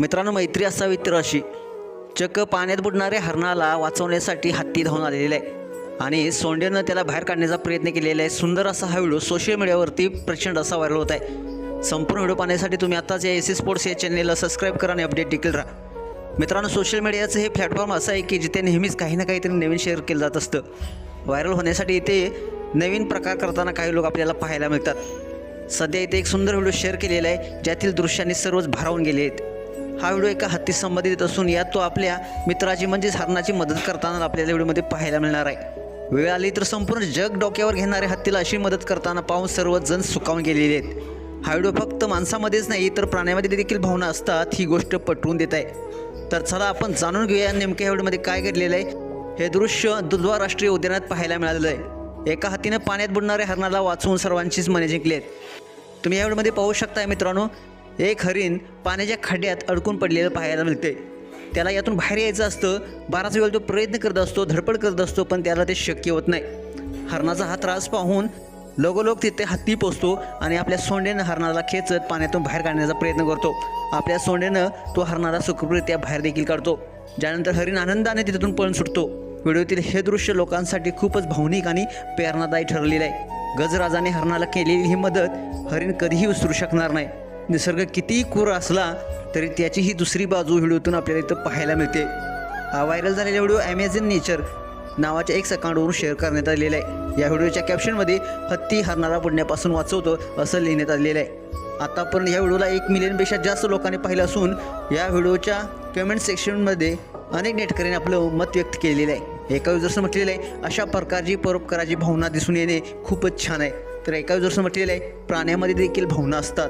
मित्रांनो मैत्री असावी तर अशी. चक्क पाण्यात बुडणाऱ्या हरणाला वाचवण्यासाठी हत्ती धावून आलेला आहे. आणि सोंडेनं त्याला बाहेर काढण्याचा प्रयत्न केलेला आहे. सुंदर असा हा व्हिडिओ सोशल मीडियावरती प्रचंड असा व्हायरल होत आहे. संपूर्ण व्हिडिओ पाहण्यासाठी तुम्ही आताच या एस स्पोर्ट्स या चॅनेलला सबस्क्राईब करा आणि अपडेट देखील राहा. मित्रांनो सोशल मीडियाचं हे प्लॅटफॉर्म असं आहे की जिथे नेहमीच काही ना काहीतरी नवीन शेअर केलं जात असतं. व्हायरल होण्यासाठी इथे नवीन प्रकार करताना काही लोक आपल्याला पाहायला मिळतात. सध्या इथे एक सुंदर व्हिडिओ शेअर केलेला आहे ज्यातील दृश्यांनी सर्वच भारावून गेले आहेत. हा व्हिडिओ एका हत्ती संबंधित असून यात तो आपल्या मित्राची म्हणजेच हरणाची मदत करताना आपल्याला व्हिडिओमध्ये पाहायला मिळणार आहे. वेळ आली तर संपूर्ण जग डोक्यावर घेणाऱ्या हत्तीला अशी मदत करताना पाहून सर्वजण सुकावून गेलेले आहेत. हा व्हिडिओ फक्त माणसामध्येच नाही तर प्राण्यामध्ये देखील भावना असतात ही गोष्ट पटवून देत आहे. तर चला आपण जाणून घेऊया नेमक्या व्हिडिओमध्ये काय घडलेलं आहे. हे दृश्य दुधवा राष्ट्रीय उद्यानात पाहायला मिळालेलं आहे. एका हातीनं पाण्यात बुडणाऱ्या हरणाला वाचवून सर्वांचीच मने जिंकली आहेत. तुम्ही या व्हिडिओमध्ये पाहू शकताय मित्रांनो एक हरिण पाण्याच्या खड्ड्यात अडकून पडलेलं पाहायला मिळते त्याला यातून बाहेर यायचं असतं बराच वेळ तो प्रयत्न करत असतो धडपड करत असतो पण त्याला ते शक्य होत नाही. हरणाचा हा त्रास पाहून लगोलोग तिथे हत्ती पोचतो आणि आपल्या सोंडेनं हरणाला खेचत पाण्यातून बाहेर काढण्याचा प्रयत्न करतो. आपल्या सोंडेनं तो हरणाला सुखरित्या बाहेर देखील काढतो. ज्यानंतर हरिण आनंदाने तिथून पळून सुटतो. व्हिडिओतील हे दृश्य लोकांसाठी खूपच भावनिक आणि प्रेरणादायी ठरलेलं आहे. गजराजाने हरणाला केलेली ही मदत हरिण कधीही विसरू शकणार नाही. निसर्ग कितीही क्रूर असला तरी त्याची ही दुसरी बाजू व्हिडिओतून आपल्याला इथं पाहायला मिळते. हा व्हायरल झालेला व्हिडिओ ॲमेझॉन नेचर नावाच्या एक अकाउंटवरून शेअर करण्यात आलेला आहे. या व्हिडिओच्या कॅप्शनमध्ये हत्ती हरणारा पुण्यापासून वाचवतो असं लिहिण्यात आलेलं आहे. आतापर्यंत या व्हिडिओला एक मिलियनपेक्षा जास्त लोकांनी पाहिलं असून या व्हिडिओच्या कमेंट सेक्शनमध्ये अनेक नेटकऱ्यांनी आपलं मत व्यक्त केलेलं आहे. एका युजर्सनं म्हटलेलं आहे अशा प्रकारची परोपकाराची भावना दिसून येणे खूपच छान आहे. तर एका युजर्सनं म्हटलेलं आहे प्राण्यामध्ये देखील भावना असतात.